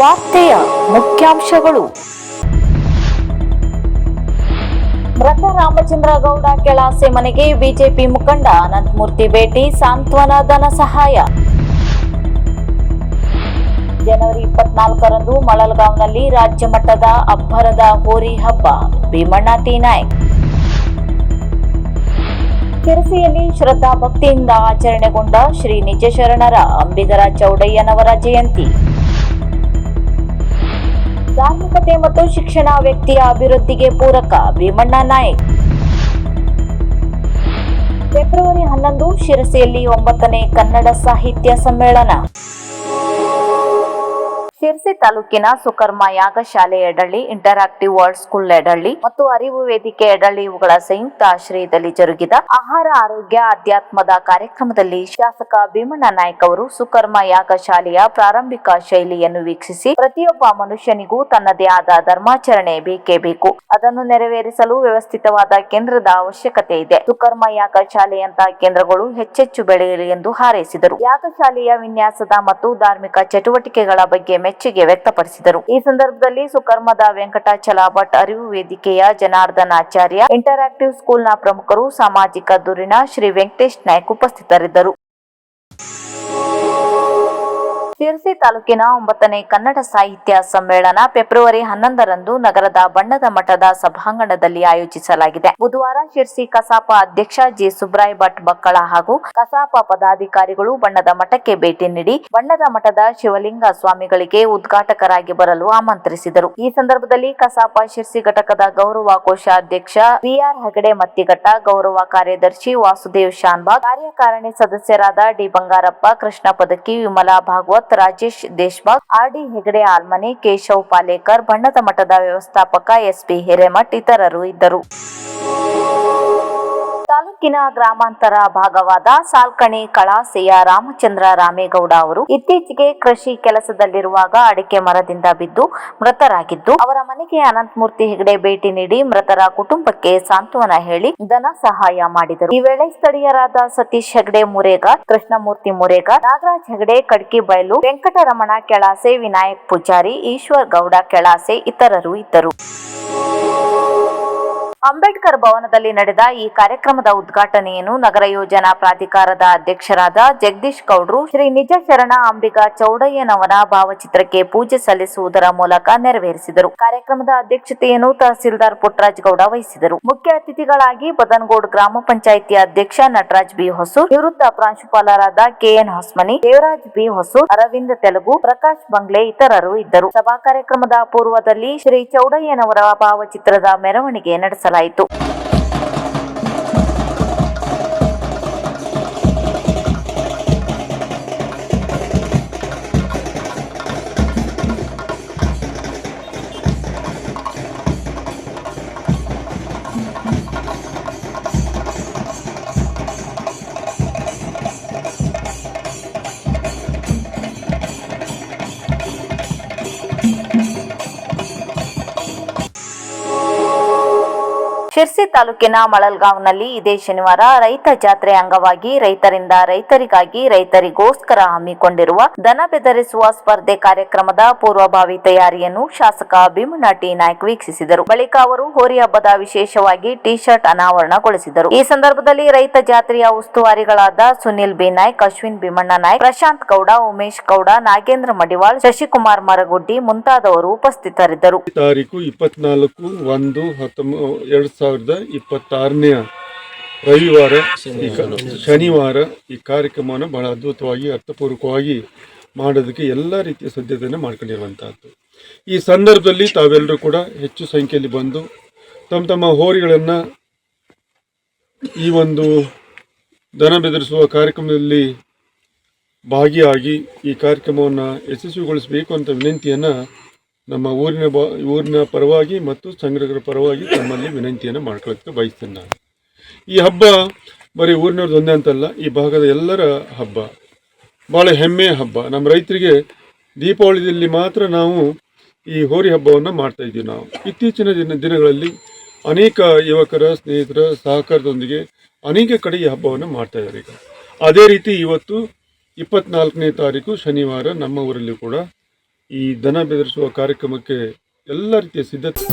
ವಾರ್ತೆಯ ಮುಖ್ಯಾಂಶಗಳು. ಮೃತ ರಾಮಚಂದ್ರ ಗೌಡ ಕೆಳಾಸೆ ಮನೆಗೆ ಬಿಜೆಪಿ ಮುಖಂಡ ಅನಂತಮೂರ್ತಿ ಭೇಟಿ, ಸಾಂತ್ವನ ಧನ ಸಹಾಯ. ಜನವರಿ ಇಪ್ಪತ್ನಾಲ್ಕರಂದು ಮಳಲ್ಗಾಂವ್ನಲ್ಲಿ ರಾಜ್ಯ ಮಟ್ಟದ ಅಬ್ಬರದ ಹೋರಿ ಹಬ್ಬ, ಭೀಮಣ್ಣ ಟಿ ನಾಯ್ಕ್. ಶಿರಸಿಯಲ್ಲಿ ಶ್ರದ್ಧಾ ಭಕ್ತಿಯಿಂದ ಆಚರಣೆಗೊಂಡ ಶ್ರೀ ನಿಜಶರಣರ ಅಂಬಿಗರ ಚೌಡಯ್ಯನವರ ಜಯಂತಿ. ಧಾರ್ಮಿಕತೆ ಮತ್ತು ಶಿಕ್ಷಣ ವ್ಯಕ್ತಿಯ ಅಭಿವೃದ್ಧಿಗೆ ಪೂರಕ ಭೀಮಣ್ಣ ನಾಯಕ್. ಫೆಬ್ರವರಿ ಹನ್ನೊಂದು ಶಿರಸಿಯಲ್ಲಿ ಒಂಬತ್ತನೇ ಕನ್ನಡ ಸಾಹಿತ್ಯ ಸಮ್ಮೇಳನ. ಶಿರ್ಸಿ ತಾಲೂಕಿನ ಸುಕರ್ಮ ಯಾಗಶಾಲೆ Edalli, interactive world school Edalli ಮತ್ತು ಅರಿವು ವೇದಿಕೆ ಎಡಳ್ಳಿ ಇವುಗಳ ಸಂಯುಕ್ತ ಆಶ್ರಯದಲ್ಲಿ ಜರುಗಿದ ಆಹಾರ, ಆರೋಗ್ಯ, ಅಧ್ಯಾತ್ಮದ ಕಾರ್ಯಕ್ರಮದಲ್ಲಿ ಶಾಸಕ ಭೀಮಣ್ಣ ನಾಯ್ಕ ಅವರು ಸುಕರ್ಮ ಯಾಗಶಾಲೆಯ ಪ್ರಾರಂಭಿಕ ಶೈಲಿಯನ್ನು ವೀಕ್ಷಿಸಿ ಪ್ರತಿಯೊಬ್ಬ ಮನುಷ್ಯನಿಗೂ ತನ್ನದೇ ಆದ ಧರ್ಮಾಚರಣೆ ಬೇಕೇ ಬೇಕು. ಅದನ್ನು ನೆರವೇರಿಸಲು ವ್ಯವಸ್ಥಿತವಾದ ಕೇಂದ್ರದ ಅವಶ್ಯಕತೆ ಇದೆ. ಸುಕರ್ಮ ಯಾಗಶಾಲೆಯಂತಹ ಕೇಂದ್ರಗಳು ಹೆಚ್ಚೆಚ್ಚು ಬೆಳೆಯಲಿ ಎಂದು ಹಾರೈಸಿದರು. ಯಾಗಶಾಲೆಯ ವಿನ್ಯಾಸದ ಮತ್ತು ಧಾರ್ಮಿಕ ಚಟುವಟಿಕೆಗಳ ಬಗ್ಗೆ ಮೆಚ್ಚುಗೆ ವ್ಯಕ್ತಪಡಿಸಿದರು. ಈ ಸಂದರ್ಭದಲ್ಲಿ ಸುಕರ್ಮದ ವೆಂಕಟಾಚಲ ಭಟ್ ಅರಿವು ವೇದಿಕೆಯ ಜನಾರ್ದನ್ ಆಚಾರ್ಯ ಇಂಟರಾಕ್ಟಿವ್ ಸ್ಕೂಲ್ನ ಪ್ರಮುಖರು, ಸಾಮಾಜಿಕ ಧುರೀಣ ಶ್ರೀ ವೆಂಕಟೇಶ್ ನಾಯ್ಕ್ ಉಪಸ್ಥಿತರಿದ್ದರು. ಶಿರಸಿ ತಾಲೂಕಿನ ಒಂಬತ್ತನೇ ಕನ್ನಡ ಸಾಹಿತ್ಯ ಸಮ್ಮೇಳನ ಫೆಬ್ರವರಿ ಹನ್ನೊಂದರಂದು ನಗರದ ಬಣ್ಣದ ಮಠದ ಸಭಾಂಗಣದಲ್ಲಿ ಆಯೋಜಿಸಲಾಗಿದೆ. ಬುಧವಾರ ಶಿರಸಿ ಕಸಾಪ ಅಧ್ಯಕ್ಷ ಜಿ. ಸುಬ್ರಾಯ್ ಭಟ್ ಬಕ್ಕಳ ಹಾಗೂ ಕಸಾಪ ಪದಾಧಿಕಾರಿಗಳು ಬಣ್ಣದ ಮಠಕ್ಕೆ ಭೇಟಿ ನೀಡಿ ಬಣ್ಣದ ಮಠದ ಶಿವಲಿಂಗ ಸ್ವಾಮಿಗಳಿಗೆ ಉದ್ಘಾಟಕರಾಗಿ ಬರಲು ಆಮಂತ್ರಿಸಿದರು. ಈ ಸಂದರ್ಭದಲ್ಲಿ ಕಸಾಪ ಶಿರ್ಸಿ ಘಟಕದ ಗೌರವ ಕೋಶಾಧ್ಯಕ್ಷ ಬಿಆರ್ ಹೆಗಡೆ ಮತ್ತಿಘಟ್ಟ ಗೌರವ ಕಾರ್ಯದರ್ಶಿ ವಾಸುದೇವ್ ಶಾನ್ಬಾಗ್, ಕಾರ್ಯಕಾರಿಣಿ ಸದಸ್ಯರಾದ D. Bangarappa, Krishna Padaki, Vimala Bhagwat Rajesh Deshbhag R D Hegde Almane, Keshav Palekar, ಬಣ್ಣದ ಮಠದ ವ್ಯವಸ್ಥಾಪಕ ಎಸ್ಪಿ ಹಿರೇಮಠ್ ಇತರರು ಇದ್ದರು. ತಾಲೂಕಿನ ಗ್ರಾಮಾಂತರ ಭಾಗವಾದ ಸಾಲ್ಕಣಿ ಕಳಾಸೆಯ ರಾಮಚಂದ್ರ ರಾಮೇಗೌಡ ಅವರು ಇತ್ತೀಚೆಗೆ ಕೃಷಿ ಕೆಲಸದಲ್ಲಿರುವಾಗ ಅಡಿಕೆ ಮರದಿಂದ ಬಿದ್ದು ಮೃತರಾಗಿದ್ದು, ಅವರ ಮನೆಗೆ ಅನಂತಮೂರ್ತಿ ಹೆಗಡೆ ಭೇಟಿ ನೀಡಿ ಮೃತರ ಕುಟುಂಬಕ್ಕೆ ಸಾಂತ್ವನ ಹೇಳಿ ಧನ ಸಹಾಯ ಮಾಡಿದರು. ಈ ವೇಳೆ ಸ್ಥಳೀಯರಾದ ಸತೀಶ್ ಹೆಗಡೆ ಮುರೇಗ, ಕೃಷ್ಣಮೂರ್ತಿ ಮುರೇಗ, ನಾಗರಾಜ್ ಹೆಗಡೆ, ಕಡ್ಕಿ ಬಯಲು ವೆಂಕಟರಮಣ ಕೆಳಾಸೆ, ವಿನಾಯಕ್ ಪೂಜಾರಿ, ಈಶ್ವರ್ ಗೌಡ ಕೆಳಾಸೆ ಇತರರು ಇದ್ದರು. ಅಂಬೇಡ್ಕರ್ ಭವನದಲ್ಲಿ ನಡೆದ ಈ ಕಾರ್ಯಕ್ರಮದ ಉದ್ಘಾಟನೆಯನ್ನು ನಗರ ಯೋಜನಾ ಪ್ರಾಧಿಕಾರದ ಅಧ್ಯಕ್ಷರಾದ ಜಗದೀಶ್ ಗೌಡ್ರು ಶ್ರೀ ನಿಜ ಶರಣ ಅಂಬಿಗ ಚೌಡಯ್ಯನವರ ಭಾವಚಿತ್ರಕ್ಕೆ ಪೂಜೆ ಸಲ್ಲಿಸುವುದರ ಮೂಲಕ ನೆರವೇರಿಸಿದರು. ಕಾರ್ಯಕ್ರಮದ ಅಧ್ಯಕ್ಷತೆಯನ್ನು ತಹಸೀಲ್ದಾರ್ ಪುಟ್ಟರಾಜ್ ಗೌಡ ವಹಿಸಿದರು. ಮುಖ್ಯ ಅತಿಥಿಗಳಾಗಿ ಬದನಗೋಡ್ ಗ್ರಾಮ ಪಂಚಾಯಿತಿ ಅಧ್ಯಕ್ಷ ನಟರಾಜ್ ಬಿ ಹೊಸೂರ್, ನಿವೃತ್ತ ಪ್ರಾಂಶುಪಾಲರಾದ K N Hosmani, Devraj B Hosur, Aravinda Telugu, Prakash Bangle ಇತರರು ಇದ್ದರು. ಸಭಾ ಕಾರ್ಯಕ್ರಮದ ಪೂರ್ವದಲ್ಲಿ ಶ್ರೀ ಚೌಡಯ್ಯನವರ ಭಾವಚಿತ್ರದ ಮೆರವಣಿಗೆ ನಡೆಸಲಾಯಿತು ನಡೆಸಲಾಯಿತು ಶಿರ್ಸಿ ತಾಲೂಕಿನ ಮಳಲ್ಗಾಂವ್ನಲ್ಲಿ ಇದೇ ಶನಿವಾರ ರೈತ ಜಾತ್ರೆ ಅಂಗವಾಗಿ ರೈತರಿಂದ ರೈತರಿಗಾಗಿ ರೈತರಿಗೋಸ್ಕರ ಹಮ್ಮಿಕೊಂಡಿರುವ ದನ ಬೆದರಿಸುವ ಸ್ಪರ್ಧೆ ಕಾರ್ಯಕ್ರಮದ ಪೂರ್ವಭಾವಿ ತಯಾರಿಯನ್ನು ಶಾಸಕ ಭೀಮಣ್ಣ ನಾಯ್ಕ ವೀಕ್ಷಿಸಿದರು. ಬಳಿಕ ಅವರು ಹೋರಿ ಹಬ್ಬದ ವಿಶೇಷವಾಗಿ ಟಿ ಶರ್ಟ್ ಅನಾವರಣಗೊಳಿಸಿದರು. ಈ ಸಂದರ್ಭದಲ್ಲಿ ರೈತ ಜಾತ್ರೆಯ ಉಸ್ತುವಾರಿಗಳಾದ ಸುನಿಲ್ ಬಿ ನಾಯ್ಕ್, ಅಶ್ವಿನ್ ಭೀಮಣ್ಣ ನಾಯ್ಕ್, ಪ್ರಶಾಂತ್ ಗೌಡ, ಉಮೇಶ್ ಗೌಡ, ನಾಗೇಂದ್ರ ಮಡಿವಾಳ್, ಶಶಿಕುಮಾರ್ ಮರಗುಡ್ಡಿ ಮುಂತಾದವರು ಉಪಸ್ಥಿತರಿದ್ದರು. ತಾರೀಕು ಇಪ್ಪತ್ನಾಲ್ಕು ಒಂದು ಸಾವಿರದ ಇಪ್ಪತ್ತಾರನೆಯ ರವಿವಾರ ಶನಿವಾರ ಈ ಕಾರ್ಯಕ್ರಮವನ್ನು ಬಹಳ ಅದ್ಭುತವಾಗಿ, ಅರ್ಥಪೂರ್ವಕವಾಗಿ ಮಾಡೋದಕ್ಕೆ ಎಲ್ಲ ರೀತಿಯ ಸಿದ್ಧತೆಯನ್ನು ಮಾಡ್ಕೊಂಡಿರುವಂತಹದ್ದು. ಈ ಸಂದರ್ಭದಲ್ಲಿ ತಾವೆಲ್ಲರೂ ಕೂಡ ಹೆಚ್ಚು ಸಂಖ್ಯೆಯಲ್ಲಿ ಬಂದು ತಮ್ಮ ತಮ್ಮ ಹೋರಿಗಳನ್ನು ಈ ಒಂದು ದನ ಬೆದರಿಸುವ ಕಾರ್ಯಕ್ರಮದಲ್ಲಿ ಭಾಗಿಯಾಗಿ ಈ ಕಾರ್ಯಕ್ರಮವನ್ನು ಯಶಸ್ವಿಗೊಳಿಸಬೇಕು ಅಂತ ವಿನಂತಿಯನ್ನು ನಮ್ಮ ಊರಿನ ಬ, ಊರಿನ ಪರವಾಗಿ ಮತ್ತು ಸಂಗ್ರಹರ ಪರವಾಗಿ ತಮ್ಮಲ್ಲಿ ವಿನಂತಿಯನ್ನು ಮಾಡ್ಕೊಳ್ಳೋಕ್ಕೆ ಬಯಸ್ತೇನೆ ನಾನು. ಈ ಹಬ್ಬ ಬರೀ ಊರಿನವ್ರದ್ದು ಒಂದೇ ಅಂತಲ್ಲ, ಈ ಭಾಗದ ಎಲ್ಲರ ಹಬ್ಬ. ಭಾಳ ಹೆಮ್ಮೆಯ ಹಬ್ಬ. ನಮ್ಮ ರೈತರಿಗೆ ದೀಪಾವಳಿಯಲ್ಲಿ ಮಾತ್ರ ನಾವು ಈ ಹೋರಿ ಹಬ್ಬವನ್ನು ಮಾಡ್ತಾ ಇದ್ದೀವಿ ನಾವು. ಇತ್ತೀಚಿನ ದಿನ, ದಿನಗಳಲ್ಲಿ ಅನೇಕ ಯುವಕರ ಸ್ನೇಹಿತರ ಸಹಕಾರದೊಂದಿಗೆ ಅನೇಕ ಕಡೆ ಈ ಹಬ್ಬವನ್ನು ಮಾಡ್ತಾ ಇದ್ದಾರೆ ಈಗ. ಅದೇ ರೀತಿ ಇವತ್ತು ಇಪ್ಪತ್ನಾಲ್ಕನೇ ತಾರೀಕು ಶನಿವಾರ ನಮ್ಮ ಊರಲ್ಲಿ ಕೂಡ ಈ ದನ ಬೆದರಿಸುವ ಕಾರ್ಯಕ್ರಮಕ್ಕೆ ಎಲ್ಲ ರೀತಿಯ ಸಿದ್ಧತೆ